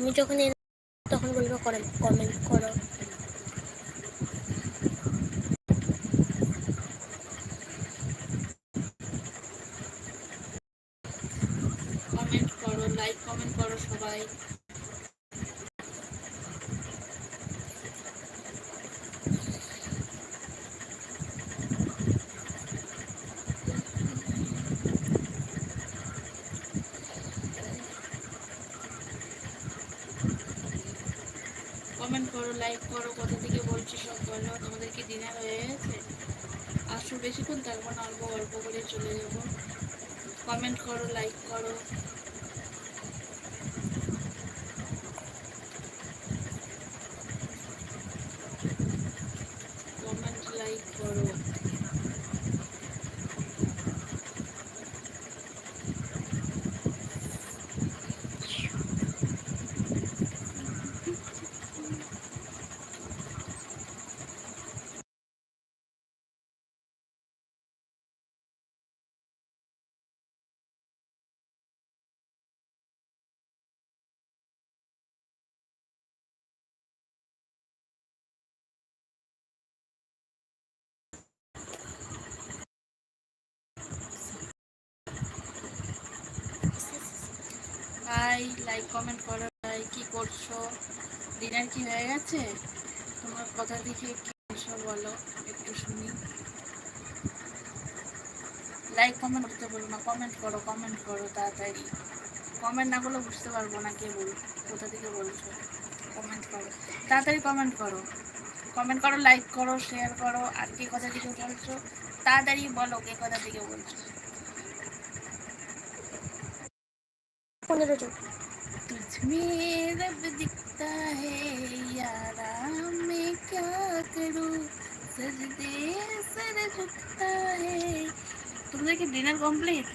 আমি যখন তখন বলব কমেন্ট করো। কমেন্ট করো লাইক কমেন্ট করো সবাই। কমেন্ট করো লাইক করো, কোথা থেকে বলছি সব বলো, তোমাদের কি ডিনার হয়ে গেছে? আসো বেশিক্ষণ থাকব না অল্প অল্প করে চলে যাব। কমেন্ট করো লাইক করো কমেন্ট লাইক করো হাই লাইক কমেন্ট করো ভাই, কি করছ? ডিনার কি হয়ে গেছে? তোমার কথা দেখে কি করছ বলো, একটু শুনি। লাইক কমেন্ট করতে বলো না কমেন্ট করো কমেন্ট করো তাড়াতাড়ি। কমেন্ট না করলে বুঝতে পারব না কে বল, কোথা থেকে বলছো। কমেন্ট করো। তাড়াতাড়ি কমেন্ট করো। কমেন্ট করো লাইক করো শেয়ার করো, আর কে কথা থেকে বলছো, তাড়াতাড়ি বলো কে কথা থেকে বলছো। পনেরো জন तुझमें रब दिखता है यारा मैं क्या करूं सजदे सर झुकता है তোমাদের কি ডিনার কমপ্লিট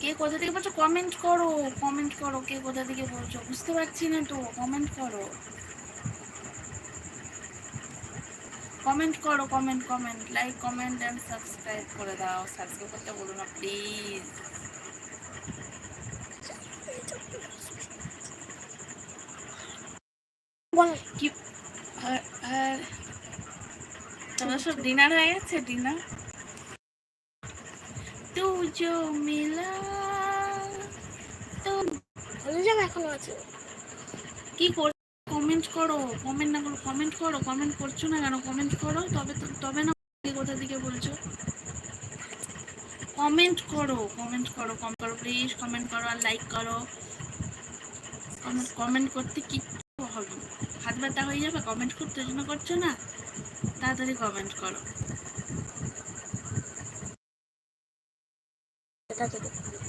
কে কোথা থেকে বলছো কমেন্ট করো কমেন্ট করো কে কোথা থেকে বলছো বুঝতে পারছি না তো কমেন্ট করো কমেন্ট করো comment comment like comment and subscribe করে দাও। সাবস্ক্রাইব করতে বলো না প্লিজ কি তোমার সব ডিনার হয়ে গেছে ডিনার তু মিলা আছে। কি কর কমেন্ট করো কমেন্ট না করো কমেন্ট করো কমেন্ট করছ না কেন কমেন্ট করো, তবে তবে না কোথা থেকে বলছো? কমেন্ট করো কমেন্ট করো কম করো প্লিজ কমেন্ট করো আর লাইক করো। কমেন্ট কমেন্ট করতে কিচ্ছু হবে? হাত ব্যথা হয়ে যাবে কমেন্ট করতে জন্য করছ না? তাড়াতাড়ি কমেন্ট করো।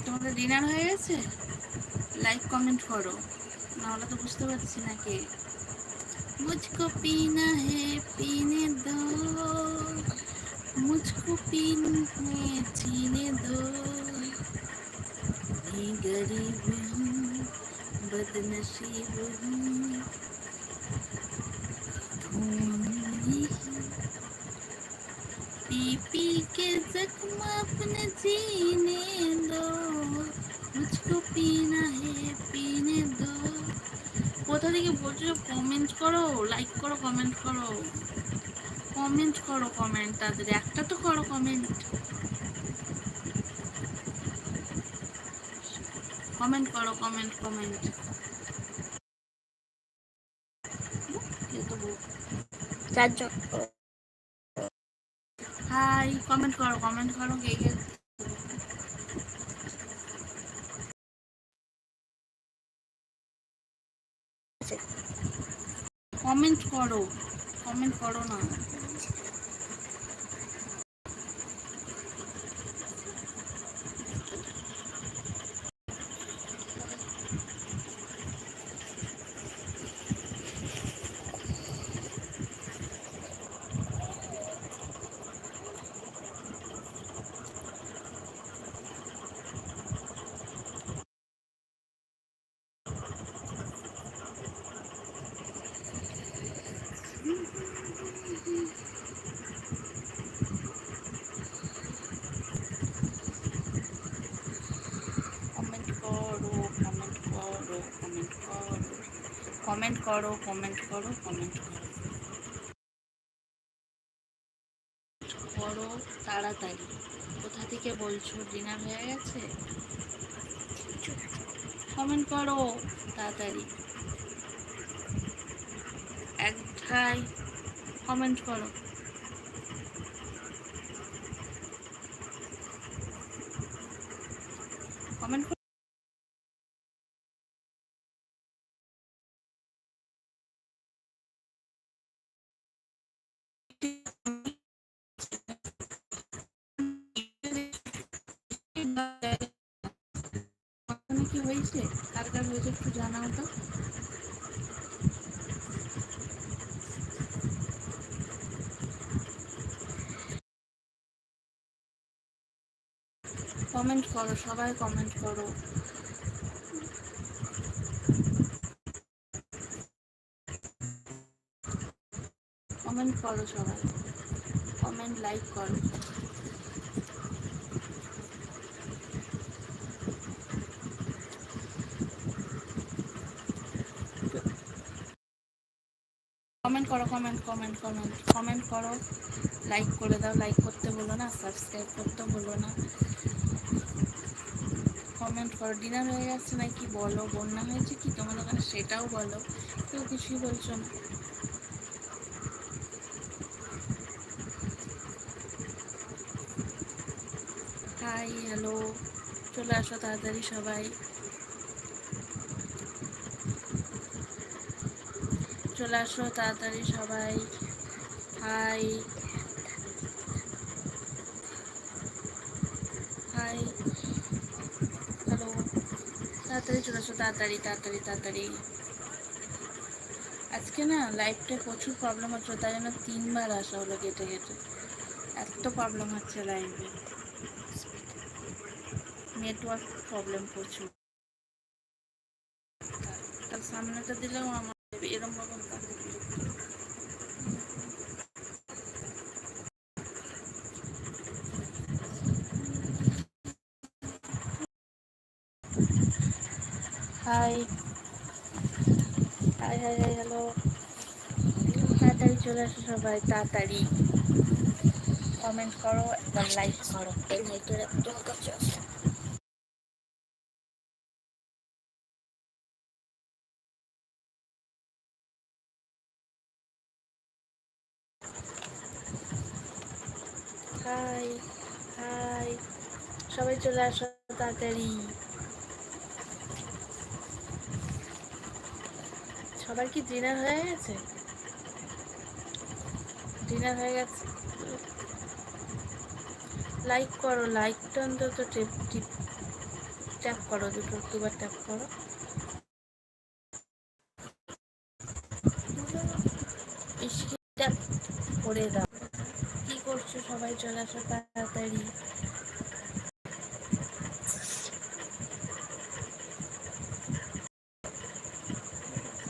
তোমাদের ডিনার হয়ে গেছে? লাইক কমেন্ট করো। না নাহলে তো বুঝতে পারছি না কে। मुझको पीना है, पीने दो। मुझको पीने जीने दो। मैं गरीब हूँ बदनसीब हूँ। पी पी के जख्म अपने जीने। কোথা থেকে বলছো কমেন্ট করো লাইক করো কমেন্ট করো। কমেন্ট করো কমেন্ট তাদের একটা তো করো কমেন্ট কমেন্ট করো কমেন্ট কমেন্ট হাই কমেন্ট করো কমেন্ট করো কে কে? কমেন্ট করো কমেন্ট করো না। করো কমেন্ট করো কমেন্ট করো। করো তাড়াতাড়ি। কোথা থেকে বলছো? ডিনার হয়ে গেছে? কমেন্ট করো তাড়াতাড়ি। এক ঠাই কমেন্ট করো। কমেন্ট একটু জানাও তো কমেন্ট করো সবাই কমেন্ট করো। কমেন্ট করো সবাই। কমেন্ট লাইক করো। কমেন্ট করো, কমেন্ট কমেন্ট কমেন্ট কমেন্ট করো। লাইক করে দাও, লাইক করতে বলো না, সাবস্ক্রাইব করতে বলো না। কমেন্ট করো, ডিনার হয়ে গেছে নাকি বলো, বন্যা হয়েছে কি তোমাদের ওখানে সেটাও বলো। কেউ কিছুই বলছো না। Hi, hello. চলে আসো তাড়াতাড়ি সবাই। চলে আসো তাড়াতাড়ি সবাই। হাই। হাই। হ্যালো। তাড়াতাড়ি চলে আসো, তাড়াতাড়ি তাড়াতাড়ি তাড়াতাড়ি। আজকে না লাইফটা প্রচুর প্রবলেম হচ্ছে, তাই জন্য তিনবার আসা হলো কেটে কেটে এত প্রবলেম হচ্ছে লাইফে নেটওয়ার্ক প্রবলেম প্রচুর। তার সামনেটা দিলেও আমার এরকম রকম hi hi hi hi hello তাড়াতাড়ি চলে আসো সবাই তাড়াতাড়ি। কমেন্ট করো একবার লাইক করো। এই লাইটের একদম কাছে আছে হাই হাই। সবাই চলে আসো তাড়াতাড়ি। সবার কি ডিনার হয়ে গেছে? ডিনার হয়ে গেছে? লাইক করো লাইকটা অন্তত টিপ টিপ ট্যাপ করো, দুটো, দুবার ট্যাপ করো ট্যাপ করে দাও কি করছ সবাই চলে আসো তাড়াতাড়ি।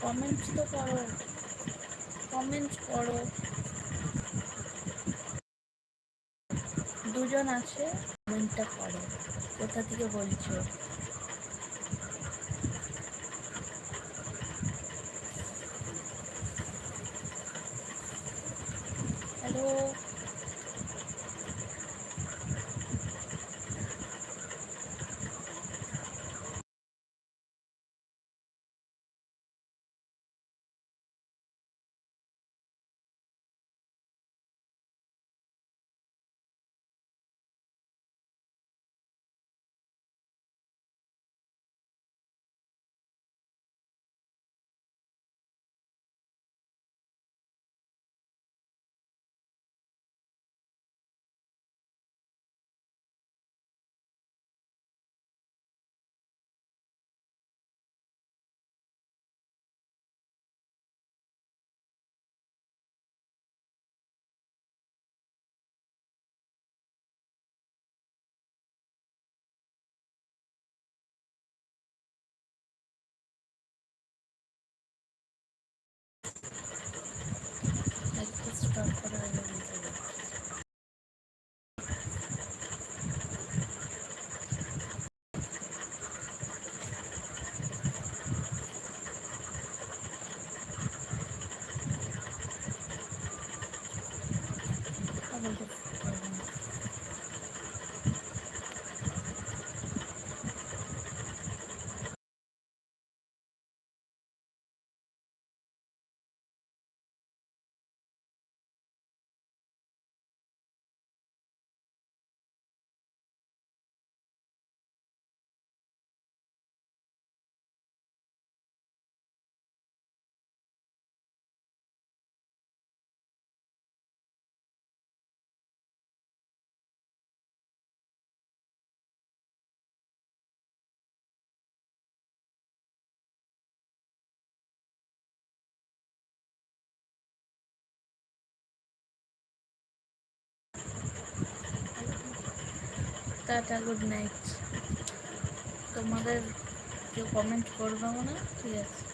কমেন্টস তো করো। কমেন্টস করো। দুজন আছে কমেন্টটা করো। কোথা থেকে বলছো? Tata good night. তোমাদের কেউ কমেন্ট করবে না ঠিক আছে।